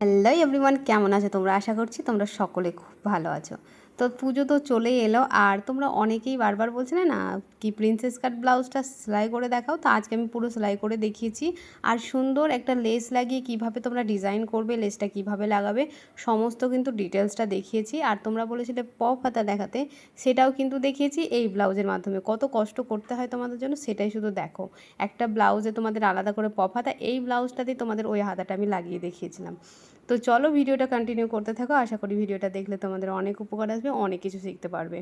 Hello everyone কেমন আছো তোমরা? আশা করছি তোমরা সকলে খুব ভালো আছো। তো পুজো তো চলেই এলো। আর তোমরা অনেকেই বারবার বলছিলে না, কি প্রিন্সেস কাট ব্লাউজটা সেলাই করে দেখাও। তো আজকে আমি পুরো সেলাই করে দেখিয়েছি। আর সুন্দর একটা লেস লাগিয়ে কীভাবে তোমরা ডিজাইন করবে লেসটা কীভাবে লাগাবে, সমস্ত কিন্তু ডিটেলসটা দেখিয়েছি। আর তোমরা বলেছিলে পপ হাতা দেখাতে, সেটাও কিন্তু দেখিয়েছি এই ব্লাউজের মাধ্যমে। কত কষ্ট করতে হয় তোমাদের জন্য, সেটাই শুধু দেখো। একটা ব্লাউজে তোমাদের আলাদা করে পপ হাতা, এই ব্লাউজটাতেই তোমাদের ওই হাতাটা আমি লাগিয়ে দেখিয়েছিলাম। তো চলো ভিডিওটা কন্টিনিউ করতে থাকো। আশা করি ভিডিওটা দেখলে তোমাদের অনেক উপকার আসবে, অনেক কিছু শিখতে পারবে।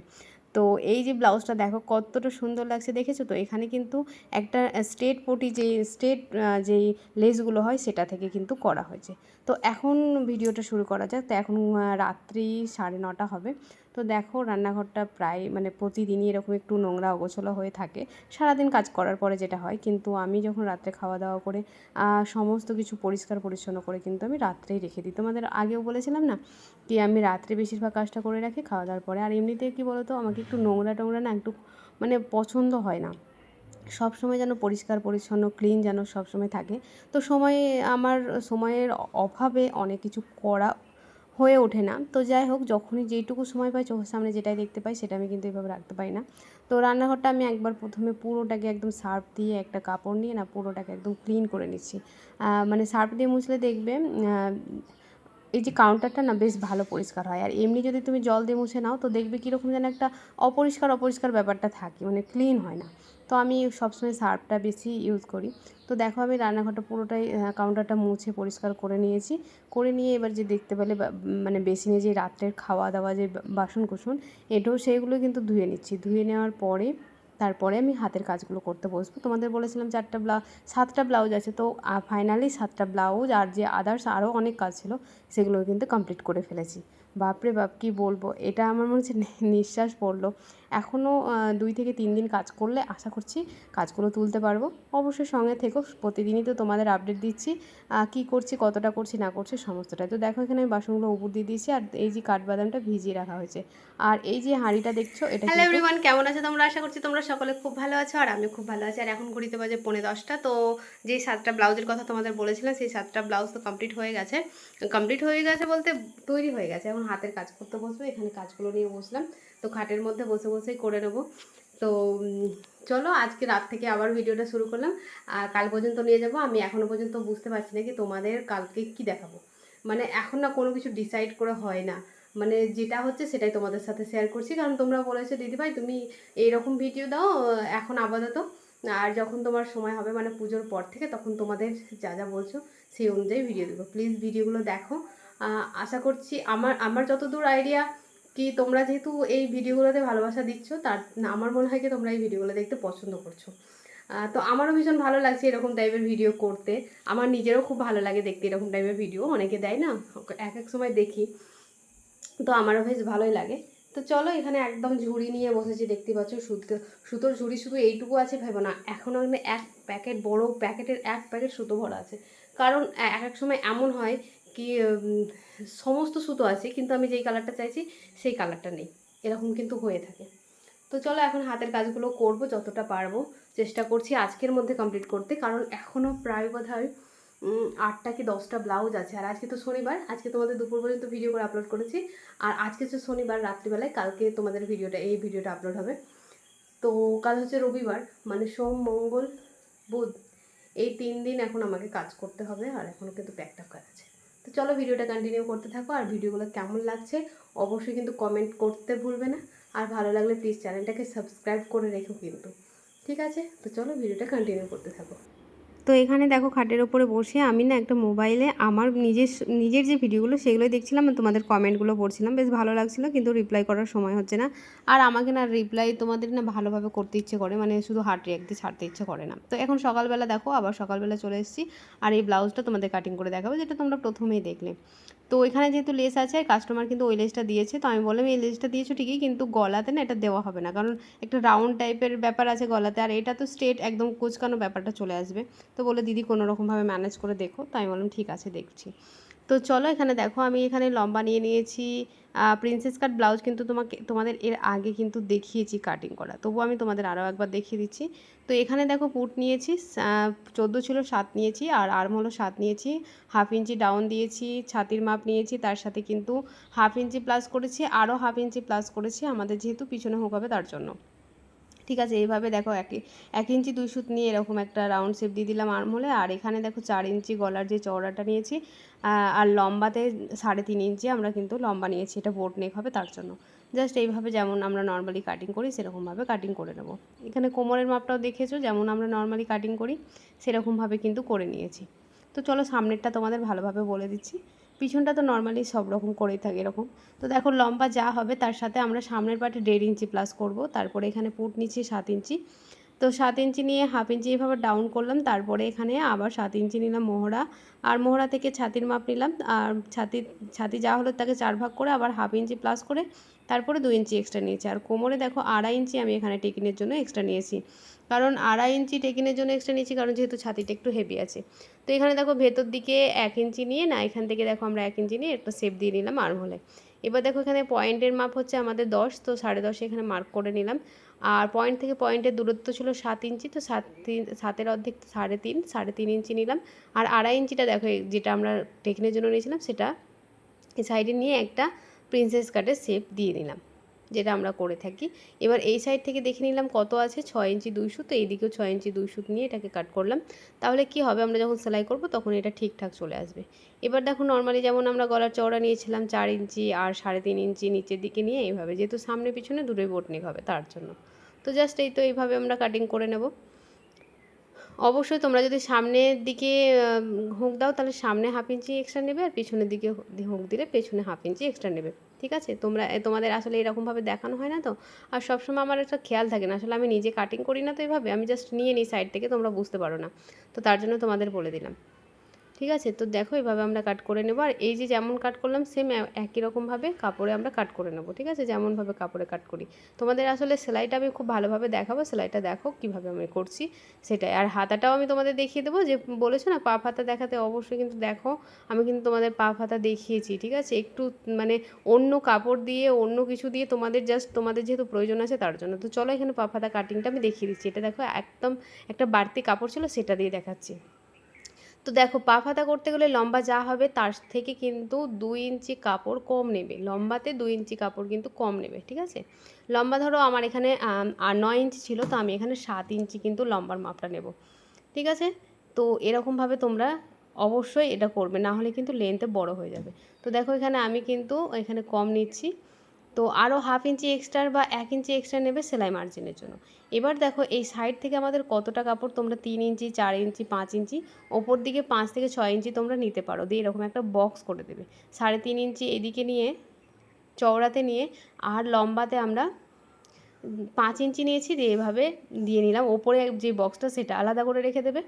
তো এই যে ব্লাউজটা দেখো কতটা সুন্দর লাগছে, দেখেছ তো? এখানে কিন্তু একটা স্টেট পটি যে স্টেট যেই লেসগুলো হয় সেটা থেকে কিন্তু করা হয়েছে। তো এখন ভিডিওটা শুরু করা যাক। তো এখন রাত্রি সাড়ে নটা হবে। তো দেখো রান্নাঘরটা প্রায় মানে প্রতিদিনই এরকম একটু নোংরা অগোছলো হয়ে থাকে। সারাদিন কাজ করার পরে যেটা হয় কিন্তু আমি যখন রাত্রে খাওয়া দাওয়া করে সমস্ত কিছু পরিষ্কার পরিচ্ছন্ন করে কিন্তু আমি রাত্রেই রেখে দিই। তোমাদের আগেও বলেছিলাম না কি আমি রাত্রে বেশিরভাগ কাজটা করে রাখি, খাওয়া দাওয়ার পরে। আর এমনিতে কি বলতো আমাকে একটু নোংরা টোংরা না একটু মানে পছন্দ হয় না। সব সময় যেন পরিষ্কার পরিচ্ছন্ন, ক্লিন যেন সব সময় থাকে। তো সময়ে আমার, সময়ের অভাবে অনেক কিছু করা হয়ে ওঠে না। তো যাই হোক, যখনই যেইটুকু সময় পাই চোখের সামনে যেটাই দেখতে পাই সেটা আমি কিন্তু এভাবে রাখতে পারি না। তো রান্নাঘরটা আমি একবার প্রথমে পুরোটাকে একদম সার্ফ দিয়ে একটা কাপড় নিয়ে না পুরোটাকে একদম ক্লিন করে নিচ্ছি। মানে সার্ফ দিয়ে মুছলে দেখবে এই যে কাউন্টারটা না বেশ ভালো পরিষ্কার হয়। আর এমনি যদি তুমি জল দিয়ে মুছে নাও তো দেখবে কীরকম যেন একটা অপরিষ্কার অপরিষ্কার ব্যাপারটা থাকে মানে ক্লিন হয় না। তো আমি সবসময় সার্ফটা বেশি ইউজ করি। তো দেখো আমি রান্নাঘরটা পুরোটাই কাউন্টারটা মুছে পরিষ্কার করে নিয়েছি। করে নিয়ে এবার যে দেখতে পেলে মানে বেসিনে যে রাত্রের খাওয়া দাওয়া যে বাসন কুসন এটাও সেইগুলো কিন্তু ধুয়ে নিচ্ছি। ধুয়ে নেওয়ার পরে, তারপরে আমি হাতের কাজগুলো করতে বসবো। তোমাদের বলেছিলাম চারটা ব্লাউজ সাতটা ব্লাউজ আছে, তো ফাইনালি সাতটা ব্লাউজ আর যে আদার্স আরও অনেক কাজ ছিল সেগুলো কিন্তু কমপ্লিট করে ফেলেছি। বাপরে বাপ কী বলব? এটা আমার মনে হচ্ছে নিঃশ্বাস পড়ল। এখনও দুই থেকে তিন দিন কাজ করলে আশা করছি কাজগুলো তুলতে পারব। অবশ্যই সঙ্গে থেকো প্রতিদিনই তো তোমাদের আপডেট দিচ্ছি। কী করছি কতটা করছি না করছি সমস্তটাই। তো দেখো এখানে আমি বাসনগুলো উপর দিয়ে দিয়েছি আর এই যে কাঠবাদামটা ভিজিয়ে রাখা হয়েছে। আর এই যে হাঁড়িটা দেখছ এটা হ্যালো এভরিওয়ান কেমন আছো তোমরা? আশা করছি তোমরা সকলে খুব ভালো আছো আর আমি খুব ভালো আছি। আর এখন ঘড়িতে বাজে পৌনে দশটা। তো যেই সাতটা ব্লাউজের কথা তোমাদের বলেছিলাম সেই সাতটা ব্লাউজ তো কমপ্লিট হয়ে গেছে। কমপ্লিট হয়ে গেছে বলতে তৈরি হয়ে গেছে এখন হাতের কাজ করতে বসবো, এখানে কাজগুলো নিয়ে বসলাম। তো খাটের মধ্যে বসে বসেই করে নেব। তো চলো আজকে রাত থেকে আবার ভিডিওটা শুরু করলাম। আর কাল পর্যন্ত নিয়ে যাব। আমি এখনও পর্যন্ত বুঝতে পারছি না কি তোমাদের কালকে কি দেখাবো। মানে এখন না কোনো কিছু ডিসাইড করে হয় না। মানে যেটা হচ্ছে সেটাই তোমাদের সাথে শেয়ার করছি। কারণ তোমরা বলেছ, দিদিভাই, তুমি এইরকম ভিডিও দাও, এখন আপাতত। আর যখন তোমার সময় হবে মানে পুজোর পর থেকে, তখন তোমাদের যা যা বলছো, সেই অনুযায়ী ভিডিও দেবো। প্লিজ ভিডিওগুলো দেখো। আশা করছি আমার আমার যতদূর আইডিয়া কি তোমরা যেহেতু এই ভিডিওগুলোতে ভালোবাসা দিচ্ছ, তার আমার মনে হয় কি তোমরা এই ভিডিওগুলো দেখতে পছন্দ করছ। তো আমারও ভীষণ ভালো লাগছে এরকম টাইপের ভিডিও করতে। আমার নিজেরও খুব ভালো লাগে দেখতে এরকম টাইপের ভিডিও অনেকে দেয় না এক এক সময় দেখি। তো আমারও বেশ ভালোই লাগে। তো চলো এখানে একদম ঝুড়ি নিয়ে বসেছি, দেখতে পাচ্ছ সুতো, সুতোর ঝুড়ি শুধু এইটুকু আছে ভেবো না এখনও এখানে এক প্যাকেট বড় প্যাকেটের এক প্যাকেট সুতো ভরা আছে। কারণ এক এক সময় এমন হয় কি সমস্ত সুতো আছে, কিন্তু আমি যেই কালারটা চাইছি, সেই কালারটা নেই। এরকম কিন্তু হয়ে থাকে। তো চলো এখন হাতের কাজগুলো করব যতটা পারব। চেষ্টা করছি আজকের মধ্যে কমপ্লিট করতে, কারণ এখনও প্রায় বোধ হয় আটটা কি দশটা ব্লাউজ আছে। আর আজকে তো শনিবার, আজকে তোমাদের দুপুর পর্যন্ত ভিডিও করে আপলোড করেছি। আর আজকে হচ্ছে শনিবার, রাত্রিবেলায় কালকে তোমাদের ভিডিওটা, এই ভিডিওটা আপলোড হবে। তো কাল হচ্ছে রবিবার মানে সোম, মঙ্গল, বুধ, এই তিন দিন এখন আমাকে কাজ করতে হবে। আর এখনও কিন্তু প্যাকটাপ কাজ আছে। তো চলো ভিডিওটা কন্টিনিউ করতে থাকো আর ভিডিওগুলো কেমন লাগছে অবশ্যই কিন্তু কমেন্ট করতে ভুলবে না। আর ভালো লাগলে প্লিজ চ্যানেলটাকে সাবস্ক্রাইব করে রেখো কিন্তু। ঠিক আছে? তো চলো ভিডিওটা কন্টিনিউ করতে থাকো। তো এখানে দেখো খাটের ওপরে বসে আমি না একটা মোবাইলে আমার নিজের নিজের যে ভিডিওগুলো সেগুলোই দেখছিলাম আর তোমাদের কমেন্টগুলো পড়ছিলাম। বেশ ভালো লাগছিল কিন্তু রিপ্লাই করার সময় হচ্ছে না। আর আমাকে না রিপ্লাই তোমাদের না ভালোভাবে করতে ইচ্ছে করে মানে শুধু রিয়াক্ট দিয়ে ছাড়তে ইচ্ছে করে না। তো এখন সকালবেলা দেখো, আবার সকালবেলা চলে এসেছি। আর এই ব্লাউজটা তোমাদের কাটিং করে দেখাবো, যেটা তোমরা প্রথমেই দেখলে। তো এখানে যেহেতু লেস আছে কাস্টমার কিন্তু ওই লেসটা দিয়েছে, তো আমি বললাম, এই লেসটা দিয়েছ ঠিকই, কিন্তু গলাতে না এটা দেওয়া হবে না। কারণ একটা রাউন্ড টাইপের ব্যাপার আছে গলাতে, আর এটা তো স্ট্রেট একদম কুচকানো ব্যাপারটা চলে আসবে। তো বলে দিদি কোনো রকমভাবে ম্যানেজ করে দেখো। তো আমি বললাম, ঠিক আছে, দেখছি। তো চলো এখানে দেখো, আমি এখানে লম্বা নিয়ে নিয়েছি। প্রিন্সেস কাট ব্লাউজ কিন্তু তোমাকে, তোমাদের এর আগে কিন্তু দেখিয়েছি কাটিং করা। তবু আমি তোমাদের আরও একবার দেখিয়ে দিচ্ছি। তো এখানে দেখো পুট নিয়েছি চোদ্দ ছিল সাত নিয়েছি, আর আর্ম হলো সাত নিয়েছি। হাফ ইঞ্চি ডাউন দিয়েছি, ছাতির মাপ নিয়েছি, তার সাথে কিন্তু হাফ ইঞ্চি প্লাস করেছি, আরও হাফ ইঞ্চি প্লাস করেছি, আমাদের যেহেতু পিছনে হোক হবে তার জন্য। ঠিক আছে, এইভাবে দেখো এক এক ইঞ্চি দুই সুত নিয়ে এরকম একটা রাউন্ড শেপ দিয়ে দিলাম আর্ম হলে আর এখানে দেখো চার ইঞ্চি গলার যে চওড়াটা নিয়েছি আর লম্বাতে সাড়ে তিন ইঞ্চি আমরা কিন্তু লম্বা নিয়েছি, এটা বোট নেক হবে তার জন্য। জাস্ট এইভাবে যেমন আমরা নর্মালি কাটিং করি, সেরকমভাবে কাটিং করে নেব। এখানে কোমরের মাপটাও দেখেছ, যেমন আমরা নর্মালি কাটিং করি, সেরকমভাবে কিন্তু করে নিয়েছি। তো চলো সামনেরটা তোমাদের ভালোভাবে বলে দিচ্ছি। পিছনটা তো নর্মালি সব রকম করেই থাকে এরকম। তো দেখো লম্বা যা হবে তার সাথে আমরা সামনের পাটে দেড় ইঞ্চি প্লাস করব, তারপরে এখানে পুট নিচ্ছি সাত ইঞ্চি। তো সাত ইঞ্চি নিয়ে হাফ ইঞ্চি এভাবে ডাউন করলাম, তারপরে এখানে আবার সাত ইঞ্চি নিলাম মোহরা। আর মোহরা থেকে ছাতির মাপ নিলাম, আর ছাতি ছাতি যা হলো তাকে চার ভাগ করে আবার হাফ ইঞ্চি প্লাস করে তারপরে দু ইঞ্চি এক্সট্রা নিয়েছি। আর কোমরে দেখো আড়াই ইঞ্চি আমি এখানে টেকিনের জন্য এক্সট্রা নিয়েছি। কারণ আড়াই ইঞ্চি টেকিনের জন্য এক্সট্রা নিয়েছি কারণ যেহেতু ছাতিটা একটু হেভি আছে। তো এখানে দেখো ভেতর দিকে এক ইঞ্চি নিয়ে, না এখান থেকে দেখো আমরা এক ইঞ্চি নিয়ে একটা সেপ দিয়ে নিলাম আর্ম হলে এবার দেখো এখানে পয়েন্টের মাপ হচ্ছে আমাদের দশ, তো সাড়ে দশে এখানে মার্ক করে নিলাম। আর পয়েন্ট থেকে পয়েন্টের দূরত্ব ছিল সাত ইঞ্চি, তো সাত তিন, সাতের অর্ধেক সাড়ে তিন সাড়ে তিন ইঞ্চি নিলাম। আর আড়াই ইঞ্চিটা দেখো যেটা আমরা টেকনের জন্য নিয়েছিলাম, সেটা সাইডে নিয়ে একটা প্রিন্সেস কাটের শেপ দিয়ে নিলাম যেটা আমরা করে থাকি। এবার এই সাইড থেকে দেখে নিলাম কত আছে, ছয় ইঞ্চি দুই তো এইদিকেও ছয় ইঞ্চি দুই নিয়ে এটাকে কাট করলাম। তাহলে কি হবে? আমরা যখন সেলাই করব তখন এটা ঠিকঠাক চলে আসবে। এবার দেখো নর্মালি যেমন আমরা গলার চওড়া নিয়েছিলাম চার ইঞ্চি আর সাড়ে তিন ইঞ্চি নিচের দিকে নিয়ে এইভাবে, যেহেতু সামনে পিছনে দুটোই বোটনিক হবে তার জন্য। তো জাস্ট এই তো এইভাবে আমরা কাটিং করে নেব। অবশ্যই তোমরা যদি সামনের দিকে হুঁক দাও, তাহলে সামনে হাফ ইঞ্চি এক্সট্রা নেবে আর পিছনের দিকে হুঁক দিলে পেছনে হাফ ইঞ্চি এক্সট্রা নেবে। ঠিক আছে? তোমরা তোমাদের আসলে এরকমভাবে দেখানো হয় না তো? আর সবসময় আমার একটা খেয়াল থাকে না, আসলে আমি নিজে কাটিং করি না তো এইভাবে আমি জাস্ট নিয়ে নিই সাইড থেকে, তোমরা বুঝতে পারো না। তো তার জন্য তোমাদের বলে দিলাম। ঠিক আছে? তো দেখো এভাবে আমরা কাট করে নেব। আর এই যে যেমন কাট করলাম সেম একই রকমভাবে কাপড়ে আমরা কাট করে নেব, ঠিক আছে? যেমনভাবে কাপড়ে কাট করি। তোমাদের আসলে সেলাইটা আমি খুব ভালোভাবে দেখাবো। সেলাইটা দেখো কীভাবে আমি করছি সেটাই। আর হাতাটাও আমি তোমাদের দেখিয়ে দেবো। যে বলেছ না পা ফাতা দেখাতে অবশ্যই কিন্তু দেখো, আমি কিন্তু তোমাদের পা ফাতা দেখিয়েছি, ঠিক আছে? একটু মানে অন্য কাপড় দিয়ে, অন্য কিছু দিয়ে তোমাদের জাস্ট তোমাদের যেহেতু প্রয়োজন আছে তার জন্য। তো চলো এখানে পা ফাতা কাটিংটা আমি দেখিয়ে দিচ্ছি। এটা দেখো একদম একটা বাড়তি কাপড় ছিল, সেটা দিয়ে দেখাচ্ছি। তো দেখো, পা ফাতা করতে গেলে লম্বা যা হবে তার থেকে কিন্তু দুই ইঞ্চি কাপড় কম নেবে। লম্বাতে দুই ইঞ্চি কাপড় কিন্তু কম নেবে, ঠিক আছে? লম্বা ধরো আমার এখানে আর নয় ইঞ্চি ছিল, তো আমি এখানে সাত ইঞ্চি কিন্তু লম্বার মাপটা নেব, ঠিক আছে? তো এরকমভাবে তোমরা অবশ্যই এটা করবে, না হলে কিন্তু লেন্থে বড় হয়ে যাবে। তো দেখো এখানে আমি কিন্তু এখানে কম নিচ্ছি। তো আরও হাফ ইঞ্চি এক্সট্রা বা এক ইঞ্চি এক্সট্রা নেবে সেলাই মার্জিনের জন্য। এবার দেখো এই সাইড থেকে আমাদের কতটা কাপড় তোমরা তিন ইঞ্চি, চার ইঞ্চি, পাঁচ ইঞ্চি, ওপর দিকে পাঁচ থেকে ছয় ইঞ্চি তোমরা নিতে পারো। দিয়ে এরকম একটা বক্স করে দেবে। সাড়ে তিন ইঞ্চি এদিকে নিয়ে, চওড়াতে নিয়ে, আর লম্বাতে আমরা পাঁচ ইঞ্চি নিয়েছি দিয়ে এভাবে দিয়ে নিলাম। ওপরে যে বক্সটা সেটা আলাদা করে রেখে দেবে।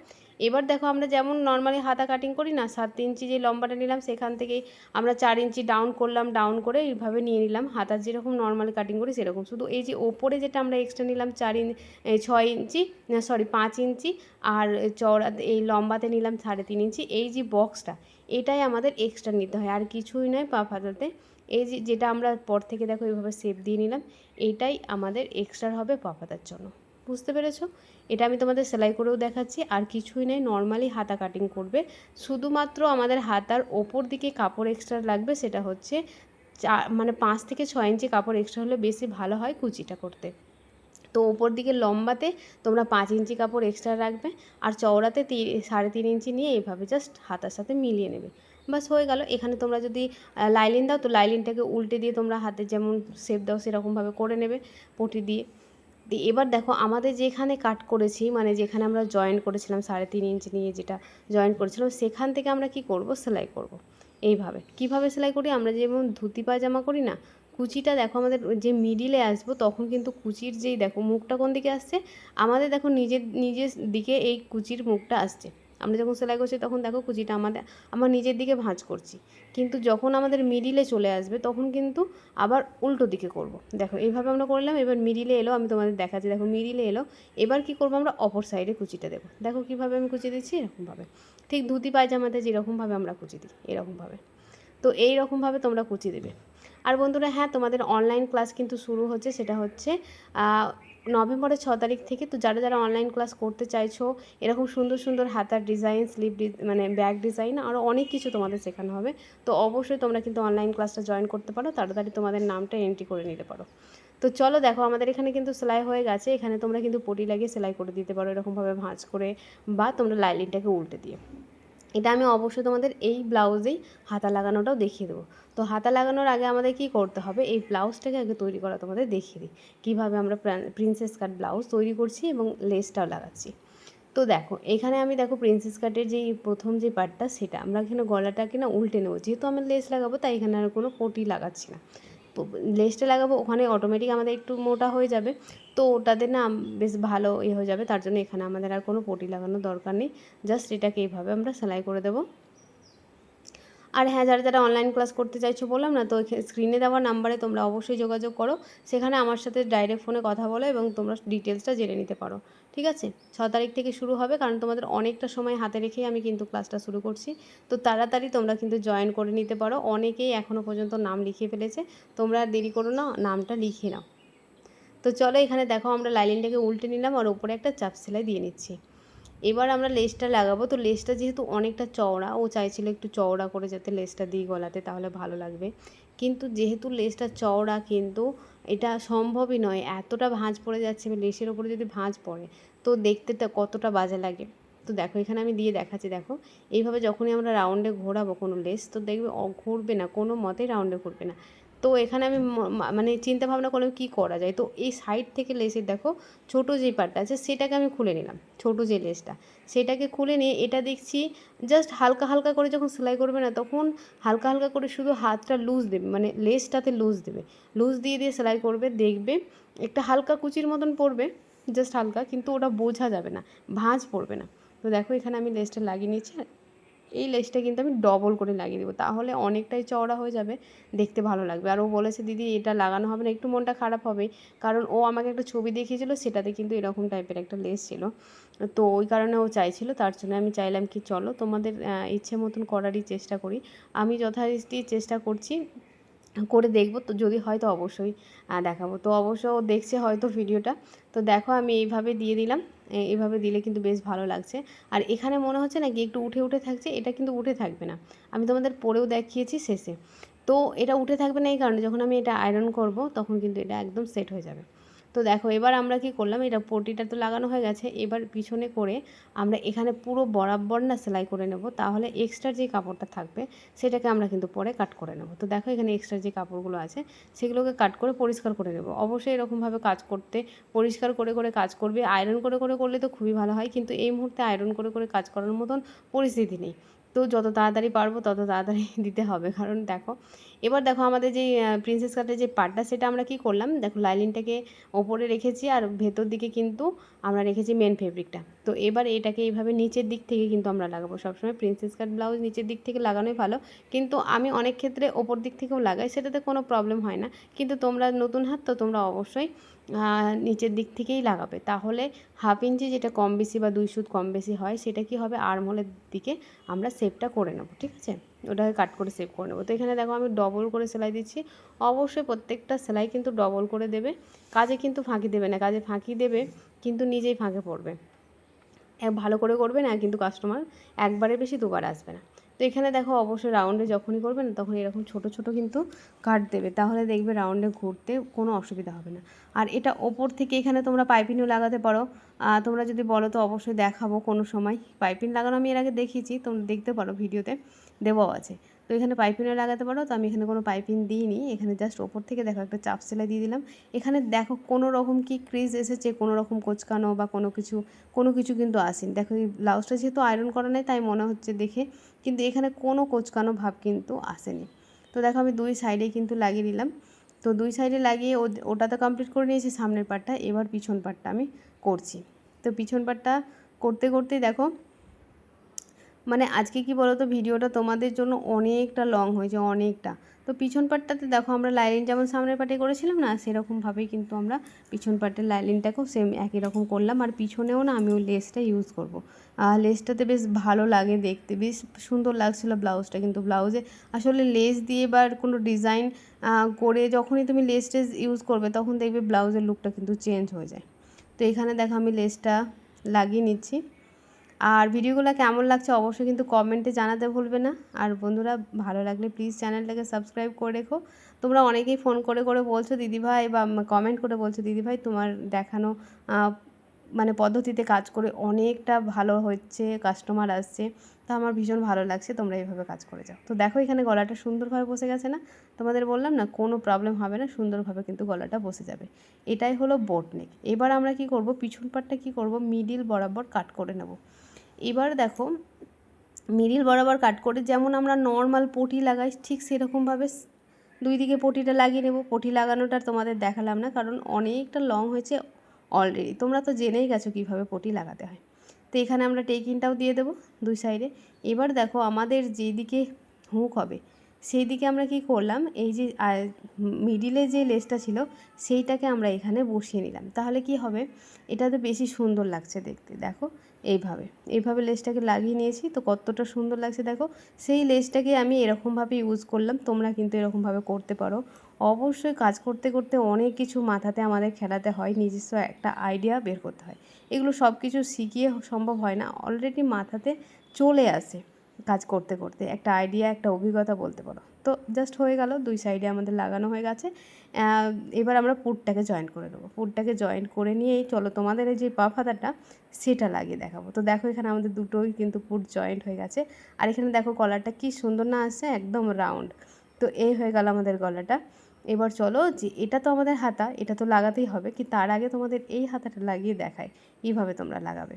এবার দেখো আমরা যেমন নর্মালি হাতা কাটিং করি না, সাত ইঞ্চি যে লম্বাটা নিলাম সেখান থেকেই আমরা চার ইঞ্চি ডাউন করলাম ডাউন করে এইভাবে নিয়ে নিলাম। হাতার যেরকম নর্মালি কাটিং করি সেরকম। শুধু এই যে ওপরে যেটা আমরা এক্সট্রা নিলাম চার ইঞ্চি ছয় ইঞ্চি সরি পাঁচ ইঞ্চি, আর চওড়া এই লম্বাতে নিলাম সাড়ে তিন ইঞ্চি। এই যে বক্সটা এটাই আমাদের এক্সট্রা নিতে হয়। আর কিছুই নয় পা ফাটাতে এই যে যেটা আমরা পর থেকে দেখো এইভাবে সেপ দিয়ে নিলাম এইটাই আমাদের এক্সট্রা হবে পাপাতার জন্য। বুঝতে পেরেছ? এটা আমি তোমাদের সেলাই করেও দেখাচ্ছি, আর কিছুই নেই নর্মালি হাতা কাটিং করবে। শুধুমাত্র আমাদের হাতার ওপর দিকে কাপড় এক্সট্রা লাগবে, সেটা হচ্ছে চা মানে পাঁচ থেকে ছয় ইঞ্চি কাপড় এক্সট্রা হলে বেশি ভালো হয় কুচিটা করতে। তো ওপর দিকে লম্বাতে তোমরা পাঁচ ইঞ্চি কাপড় এক্সট্রা রাখবে, আর চওড়াতে সাড়ে তিন ইঞ্চি নিয়ে এইভাবে জাস্ট হাতার সাথে মিলিয়ে নেবে। বাস হয়ে গেল। এখানে তোমরা যদি লাইলিন দাও, তো লাইলিনটাকে উল্টে দিয়ে তোমরা হাতে যেমন শেপ দাও সেরকমভাবে করে নেবে পটি দিয়ে। দিয়ে এবার দেখো, আমাদের যেখানে কাট করেছি মানে যেখানে আমরা জয়েন করেছিলাম, সাড়ে তিন ইঞ্চ নিয়ে যেটা জয়েন করেছিলাম, সেখান থেকে আমরা কি করব? সেলাই করব। এইভাবে। কীভাবে সেলাই করি? আমরা যেমন ধুতি পায়জামা করি না, কুচিটা দেখো আমাদের যে মিডিলে আসব, তখন কিন্তু কুচির যেই দেখো মুখটা কোন দিকে আসছে? আমাদের দেখো নিজের নিজের দিকে এই কুচির মুখটা আসছে। আমরা যখন সেলাই করছি তখন দেখো কুচিটা আমাদের, আমার নিজের দিকে ভাঁজ করছি। কিন্তু যখন আমাদের মিডিলে চলে আসবে, তখন কিন্তু আবার উল্টো দিকে করব। দেখো, এইভাবে আমরা করলাম, এবার মিডিলে এলো, আমি তোমাদের দেখাচ্ছি। দেখো মিডিলে এলো, এবার কি করব আমরা? অপর সাইডে কুচিটা দেবো। দেখো কীভাবে আমি কুচি দিচ্ছি? এরকমভাবে। ঠিক ধুতি পায়জামাতে যেরকমভাবে আমরা কুচি দিই, এরকমভাবে। তো এই রকমভাবে তোমরা কুচি দেবে। আর বন্ধুরা হ্যাঁ তোমাদের অনলাইন ক্লাস কিন্তু শুরু হচ্ছে, সেটা হচ্ছে নভেম্বরের ছ তারিখ থেকে তো যারা যারা অনলাইন ক্লাস করতে চাইছো, এরকম সুন্দর সুন্দর হাতার ডিজাইন স্লিপ মানে ব্যাগ ডিজাইন আরও অনেক কিছু তোমাদের শেখানো হবে। তো অবশ্যই তোমরা কিন্তু অনলাইন ক্লাসটা জয়েন করতে পারো, তাড়াতাড়ি তোমাদের নামটা এন্ট্রি করে নিতে পারো। তো চলো দেখো, আমাদের এখানে কিন্তু সেলাই হয়ে গেছে, এখানে তোমরা কিন্তু পটি লাগিয়ে সেলাই করে দিতে পারো, এরকমভাবে ভাঁজ করে, বা তোমরা লাইলিনটাকে উল্টে দিয়ে। এটা আমি অবশ্যই তোমাদের এই ব্লাউজেই হাতা লাগানোটাও দেখিয়ে দেবো। তো হাতা লাগানোর আগে আমাদের কি করতে হবে? এই ব্লাউজটাকে আগে তৈরি করা তোমাদের দেখিয়ে দিই। কীভাবে আমরা প্রিন্সেস কাট ব্লাউজ তৈরি করছি এবং লেসটাও লাগাচ্ছি। তো দেখো, এখানে আমি দেখো প্রিন্সেস কাটের যেই প্রথম যে পার্টটা সেটা আমরা এখানে গলাটাকে না উল্টে নেব। যেহেতু আমরা লেস লাগাবো, তাই এখানে আর কোনো পটি লাগাচ্ছি না। লেসটা লাগাবো, ওখানে অটোমেটিক আমাদের একটু মোটা হয়ে যাবে। তো ওটাতে না বেশ ভালো ইয়ে হয়ে যাবে, তার জন্য এখানে আমাদের আর কোনো পটি লাগানোর দরকার নেই। জাস্ট এটাকে এইভাবে আমরা সেলাই করে দেবো। আর হ্যাঁ যারা যারা অনলাইন ক্লাস করতে চাইছো বললাম না, তো স্ক্রিনে দেওয়া নাম্বারে তোমরা অবশ্যই যোগাযোগ করো। সেখানে আমার সাথে ডাইরেক্ট ফোনে কথা বলো এবং তোমরা ডিটেলসটা জেনে নিতে পারো। ঠিক আছে? ছ তারিখ থেকে শুরু হবে কারণ তোমাদের অনেকটা সময় হাতে রেখেই আমি কিন্তু ক্লাসটা শুরু করছি। তো তাড়াতাড়ি তোমরা কিন্তু জয়েন করে নিতে পারো। অনেকেই এখনও পর্যন্ত নাম লিখিয়ে ফেলেছে। তোমরা দেরি করো না, নামটা লিখে নাও। তো চলো এখানে দেখো আমরা লাইলিনটাকে উল্টে নিলাম আর ওপরে একটা চাপ সেলাই দিয়ে নিচ্ছি। এবার আমরা লেসটা লাগাবো। তো লেসটা যেহেতু অনেকটা চওড়া, ও চাইছিল একটু চওড়া করে যাতে লেসটা দিই গলাতে তাহলে ভালো লাগবে। কিন্তু যেহেতু লেসটা চওড়া কিন্তু এটা সম্ভবই নয়। এতটা ভাঁজ পড়ে যাচ্ছে লেসের ওপরে যদি ভাঁজ পড়ে, তো দেখতে কতটা বাজে লাগে। তো দেখো, এখানে আমি দিয়ে দেখাচ্ছি, দেখো। এইভাবে যখনই আমরা রাউন্ডে ঘোরাবো কোনো লেস, তো দেখবে ঘুরবে না, কোনো মতেই রাউন্ডে ঘুরবে না। তো এখানে আমি মানে চিন্তা ভাবনা করলাম কী করা যায়? তো এই সাইড থেকে লেসের দেখো, ছোটো যে পার্টটা আছে, সেটাকে আমি খুলে নিলাম, ছোটো যে লেসটা সেটাকে খুলে নিয়ে এটা দেখছি জাস্ট হালকা হালকা করে যখন সেলাই করবে না, তখন হালকা হালকা করে শুধু হাতটা লুজ দেবে মানে লেসটাতে লুজ দেবে। লুজ দিয়ে দিয়ে সেলাই করবে, দেখবে, একটা হালকা কুচির মতন পড়বে জাস্ট হালকা, কিন্তু ওটা বোঝা যাবে না, ভাঁজ পড়বে না। তো দেখো এখানে আমি লেসটা লাগিয়ে নিচ্ছি এই লেসটা কিন্তু আমি ডবল করে লাগিয়ে দেবো। তাহলে অনেকটাই চওড়া হয়ে যাবে, দেখতে ভালো লাগবে। আর ও বলেছে, দিদি, এটা লাগানো হবে না, একটু মনটা খারাপ হবে। কারণ ও আমাকে একটা ছবি দেখিয়েছিল, সেটাতে কিন্তু এরকম টাইপের একটা লেস ছিল। তো ওই কারণে ও চাইছিল, তার জন্য আমি চাইলাম কি, চলো, তোমাদের ইচ্ছে মতন করারই চেষ্টা করি। আমি যথারীতি চেষ্টা করছি, করে দেখব। তো যদি হয় তো অবশ্যই দেখাবো। তো অবশ্য ও দেখছে হয়তো ভিডিওটা। তো দেখো, আমি এইভাবে দিয়ে দিলাম। এইভাবে দিলে কিন্তু বেশ ভালো লাগছে। আর এখানে মনে হচ্ছে নাকি একটু উঠে উঠে থাকছে, এটা কিন্তু উঠে থাকবে না। আমি তোমাদের পরেও দেখিয়েছি শেষে। তো এটা উঠে থাকবে না এই কারণে, যখন আমি এটা আয়রন করব, তখন কিন্তু এটা একদম সেট হয়ে যাবে। তো দেখো, এবার আমরা কি করলাম? এটা পটিটা তো লাগানো হয়ে গেছে। এবার পিছনে করে আমরা এখানে পুরো বরাবর না সেলাই করে নেব। তাহলে এক্সট্রা যে কাপড়টা থাকবে, সেটাকে আমরা কিন্তু পরে কাট করে নেব। তো দেখো, এখানে এক্সট্রা যে কাপড়গুলো আছে, সেগুলোকে কাট করে পরিষ্কার করে নেব। অবশ্যই এরকমভাবে কাজ করতে, পরিষ্কার করে করে কাজ করবে। আয়রন করে করে করলে তো খুবই ভালো হয়। কিন্তু এই মুহূর্তে আয়রন করে করে কাজ করার মতন পরিস্থিতি নেই। তো যত তাড়াতাড়ি পারব, তত তাড়াতাড়ি দিতে হবে। কারণ দেখো এবার দেখো আমাদের যে প্রিন্সেস কাটের যে পার্টটা সেটা আমরা কি করলাম? দেখো লাইলিনটাকে ওপরে রেখেছি আর ভেতর দিকে কিন্তু আমরা রেখেছি মেন ফেব্রিকটা তো এবার এটাকে এইভাবে নিচের দিক থেকে কিন্তু আমরা লাগাবো। সবসময় প্রিন্সেস কাট ব্লাউজ নিচের দিক থেকে লাগানোই ভালো। কিন্তু আমি অনেক ক্ষেত্রে ওপর দিক থেকেও লাগাই, সেটাতে কোনো প্রবলেম হয় না। কিন্তু তোমরা নতুন হাত, তো তোমরা অবশ্যই নিচের দিক থেকেই লাগাবে। তাহলে হাফ ইঞ্চি যেটা কম বেশি বা দুই সুত কম বেশি হয়, সেটা কি হবে? আরমোলের দিকে আমরা সেপটা করে নেব, ঠিক আছে? ওটাকে কাট করে সেভ করে নেব। তো এখানে দেখো আমি ডবল করে সেলাই দিচ্ছি। অবশ্যই প্রত্যেকটা সেলাই কিন্তু ডবল করে দেবে। কাজে কিন্তু ফাঁকি দেবে না। কাজে ফাঁকি দেবে, কিন্তু নিজেই ফাঁকে পড়বে। ভালো করে করবে না, কিন্তু কাস্টমার একবারের বেশি দুবার আসবে না। তো এখানে দেখো অবশ্যই রাউন্ডে যখনই করবে না তখন এরকম ছোট ছোট কিন্তু কাট দেবে। তাহলে দেখবে রাউন্ডে ঘুরতে কোনো অসুবিধা হবে না। আর এটা ওপর থেকে এখানে তোমরা পাইপিনও লাগাতে পারো। তোমরা যদি বলো তো অবশ্যই দেখাবো কোনো সময়। পাইপিন লাগানো আমি এর আগে দেখিয়েছি, তোমরা দেখতে পারো ভিডিওতে। দেওয়াও আছে। তো এখানে পাইপিংও লাগাতে পারো। তো আমি এখানে কোনো পাইপিং দিইনি। এখানে জাস্ট ওপর থেকে দেখো একটা চাপ সেলাই দিয়ে দিলাম। এখানে দেখো কোনো রকম কি ক্রিজ এসেছে, কোনো রকম কোচকানো বা কোনো কিছু কোনো কিছু কিন্তু আসেনি। দেখো এই ব্লাউজটা যেহেতু আয়রন করা নেই, তাই মনে হচ্ছে দেখে। কিন্তু এখানে কোনো কোচকানো ভাব কিন্তু আসেনি। তো দেখো আমি দুই সাইডে কিন্তু লাগিয়ে দিলাম। তো দুই সাইডে লাগিয়ে ওটা তো কমপ্লিট করে নিয়েছি, সামনের পার্টটা এবার পিছন পার্টটা আমি করছি। তো পিছন পার্টটা করতে, করতেই দেখো মানে আজকে কি বলো তো ভিডিওটা তোমাদের জন্য অনেকটা লং হয়েছে, অনেকটা। তো পিছন পাটটাতে দেখো আমরা লাইলিন যেমন সামনের পাটে করেছিলাম না সেরকমভাবেই কিন্তু আমরা পিছন পাটের লাইলিনটাকেও সেম একই রকম করলাম। আর পিছনেও না আমি ওই লেসটা ইউজ করব। লেসটাতে বেশ ভালো লাগে দেখতে, বেশ সুন্দর লাগছিল ব্লাউজটা কিন্তু ব্লাউজে আসলে লেস দিয়ে বা কোনো ডিজাইন করে যখনই তুমি লেস টেস ইউজ করবে, তখন দেখবে ব্লাউজের লুকটা কিন্তু চেঞ্জ হয়ে যায়। তো এখানে দেখো আমি লেসটা লাগিয়ে নিচ্ছি। আর ভিডিওগুলো কেমন লাগছে অবশ্যই কিন্তু কমেন্টে জানাতে ভুলবে না। আর বন্ধুরা, ভালো লাগলে প্লিজ চ্যানেলটাকে সাবস্ক্রাইব করে রেখো। তোমরা অনেকেই ফোন করে করে বলছো, দিদিভাই, বা কমেন্ট করে বলছো, দিদিভাই, তোমার দেখানো মানে পদ্ধতিতে কাজ করে অনেকটা ভালো হচ্ছে কাস্টমার আসছে। তো আমার ভীষণ ভালো লাগছে, তোমরা এইভাবে কাজ করে যাও। তো দেখো, এখানে গলাটা সুন্দরভাবে বসে গেছে না? তোমাদের বললাম না, কোনো প্রবলেম হবে না, সুন্দরভাবে কিন্তু গলাটা বসে যাবে। এটাই হলো বোট নেক এবার আমরা কি করব, পিছন পাটটা কি করব মিডিল বরাবর কাট করে নেব। এবার দেখো, মিডিল বরাবর কাট করে যেমন আমরা নর্মাল পটি লাগাই, ঠিক সেরকমভাবে দুই দিকে পটিটা লাগিয়ে নেব। পটি লাগানোটা তোমাদের দেখালাম না, কারণ অনেকটা লং হয়েছে অলরেডি তোমরা তো জেনেই গেছো কীভাবে পটি লাগাতে হয়। তো এখানে আমরা টেকিনটাও দিয়ে দেবো দুই সাইডে এবার দেখো, আমাদের যেদিকে হুক হবে সেই দিকে আমরা কি করলাম? এই যে মিডিলে যে লেসটা ছিল, সেইটাকে আমরা এখানে বসিয়ে নিলাম। তাহলে কি হবে? এটাতে বেশি সুন্দর লাগছে দেখতে, দেখো, এইভাবে। এইভাবে লেসটাকে লাগিয়ে নিয়েছি, তো কতটা সুন্দর লাগছে দেখো। সেই লেসটাকে আমি এরকমভাবে ইউজ করলাম, তোমরা কিন্তু এরকমভাবে করতে পারো। অবশ্যই কাজ করতে করতে অনেক কিছু মাথাতে আমাদের খেলাতে হয়, নিজস্ব একটা আইডিয়া বের করতে হয়। এগুলো সব কিছু শিখিয়ে সম্ভব হয় না অলরেডি মাথাতে চলে আসে। কাজ করতে করতে, একটা আইডিয়া একটা অভিজ্ঞতা বলতে পারো। তো জাস্ট হয়ে গেল, দুই সাইডে আমাদের লাগানো হয়ে গেছে। এবার আমরা পুটটাকে জয়েন করে দেবো পুটটাকে জয়েন করে নিয়েই চলো তোমাদের এই যে পা ফাতাটা সেটা লাগিয়ে দেখাবো। তো দেখো এখানে আমাদের দুটোই কিন্তু পুট জয়েন্ট হয়ে গেছে। আর এখানে দেখো কলারটা কি সুন্দর না আসছে, একদম রাউন্ড তো এই হয়ে গেল আমাদের গলাটা। এবার চলো যে এটা তো আমাদের হাতা, এটা তো লাগাতেই হবে। কি তার আগে তোমাদের এই হাতাটা লাগিয়ে দেখায় এইভাবে তোমরা লাগাবে।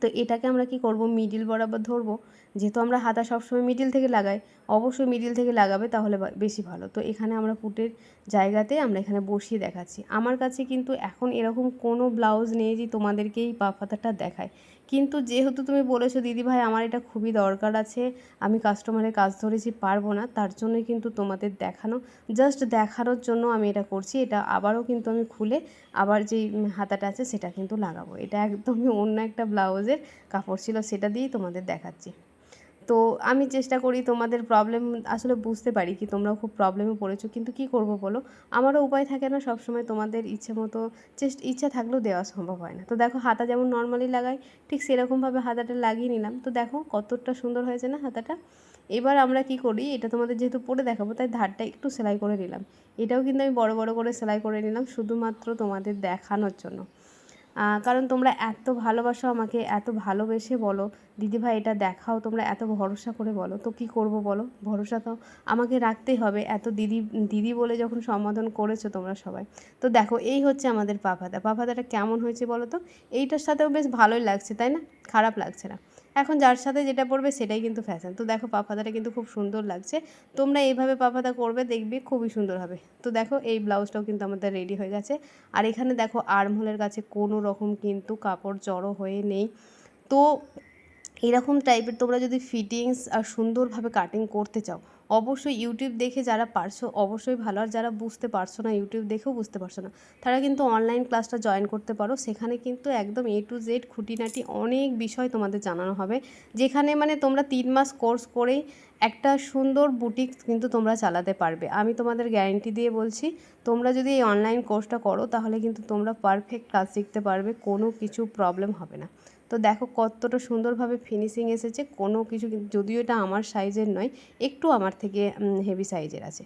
তো এটাকে আমরা কি করব? মিডিল বরাবর ধরবো। যেহেতু আমরা হাতা সবসময় মিডিল থেকে লাগাই, অবশ্যই মিডিল থেকে লাগাবে তাহলে বেশি ভালো। তো এখানে আমরা পুটের জায়গাতে আমরা এখানে বসিয়ে দেখাচ্ছি। আমার কাছে কিন্তু এখন এরকম কোনো ব্লাউজ নেই যে তোমাদেরকে এই পা ফাতাটা দেখায়। কিন্তু যেহেতু তুমি বলেছ, দিদি ভাই, আমার এটা খুবই দরকার আছে, আমি কাস্টমারের কাজ ধরেছি, পারব না, তার জন্যই কিন্তু তোমাদের দেখানো। জাস্ট দেখানোর জন্য আমি এটা করছি, এটা আবারও কিন্তু আমি খুলে আবার যেই হাতাটা আছে, সেটা কিন্তু লাগাবো। এটা একদমই অন্য একটা ব্লাউজের কাপড় ছিল, সেটা দিয়েই তোমাদের দেখাচ্ছি। তো আমি চেষ্টা করি তোমাদের প্রবলেম আসলে বুঝতে পারি কি তোমরাও খুব প্রবলেমে পড়েছো, কিন্তু কি করব বলো? আমারও উপায় থাকে না, সবসময় তোমাদের ইচ্ছে মতো চেষ্টা, ইচ্ছা থাকলেও দেওয়া সম্ভব হয় না। তো দেখো হাতা যেমন নর্মালি লাগাই, ঠিক সেরকমভাবে হাতাটা লাগিয়ে নিলাম। তো দেখো কতটা সুন্দর হয়েছে না হাতাটা? এবার আমরা কি করি, এটা তোমাদের যেহেতু পরে দেখাবো, তাই ধারটা একটু সেলাই করে নিলাম। এটাও কিন্তু আমি বড় বড় করে সেলাই করে নিলাম, শুধুমাত্র তোমাদের দেখানোর জন্য। কারণ তোমরা এত ভালোবাসো আমাকে, এত ভালোবেসে বলো। দিদিভাই, এটা দেখাও, তোমরা এত ভরসা করে বলো। তো কি করব বলো? ভরসা তো আমাকে রাখতেই হবে। এত দিদি দিদি বলে যখন সম্বোধন করেছ তোমরা সবাই। তো দেখো, এই হচ্ছে আমাদের পাফাদা পাফাদাটা কেমন হয়েছে বলো তো? এইটার সাথেও বেশ ভালোই লাগছে, তাই না? খারাপ লাগছে না। এখন যার সাথে যেটা পড়বে সেটাই কিন্তু ফ্যাশন তো দেখো পাফাদাটা কিন্তু খুব সুন্দর লাগছে। তোমরা এইভাবে পাফাদা করবে, দেখবে খুবই সুন্দর হবে। তো দেখো এই ব্লাউজটাও কিন্তু আমাদের রেডি হয়ে গেছে। আর এখানে দেখো আর্মহোলের কাছে কোনো রকম কিন্তু কাপড় জড়ো হয়ে নেই। তো এরকম টাইপের তোমরা যদি ফিটিংস আর সুন্দরভাবে কাটিং করতে চাও অবশ্যই ইউটিউব দেখে যারা পারছ, অবশ্যই ভালো। আর যারা বুঝতে পারছ না ইউটিউব দেখেও বুঝতে পারছ না, তারা কিন্তু অনলাইন ক্লাসটা জয়েন করতে পারো। সেখানে কিন্তু একদম এ টু জেড খুঁটিনাটি অনেক বিষয় তোমাদের জানানো হবে। যেখানে মানে তোমরা তিন মাস কোর্স করেই একটা সুন্দর বুটিক কিন্তু তোমরা চালাতে পারবে। আমি তোমাদের গ্যারেন্টি দিয়ে বলছি, তোমরা যদি এই অনলাইন কোর্সটা করো, তাহলে কিন্তু তোমরা পারফেক্ট কাজ শিখতে পারবে, কোনো কিছু প্রবলেম হবে না। তো দেখো কতটা সুন্দরভাবে ফিনিশিং এসেছে, কোনো কিছু যদিও এটা আমার সাইজের নয়, একটু আমার থেকে হেভি সাইজের আছে।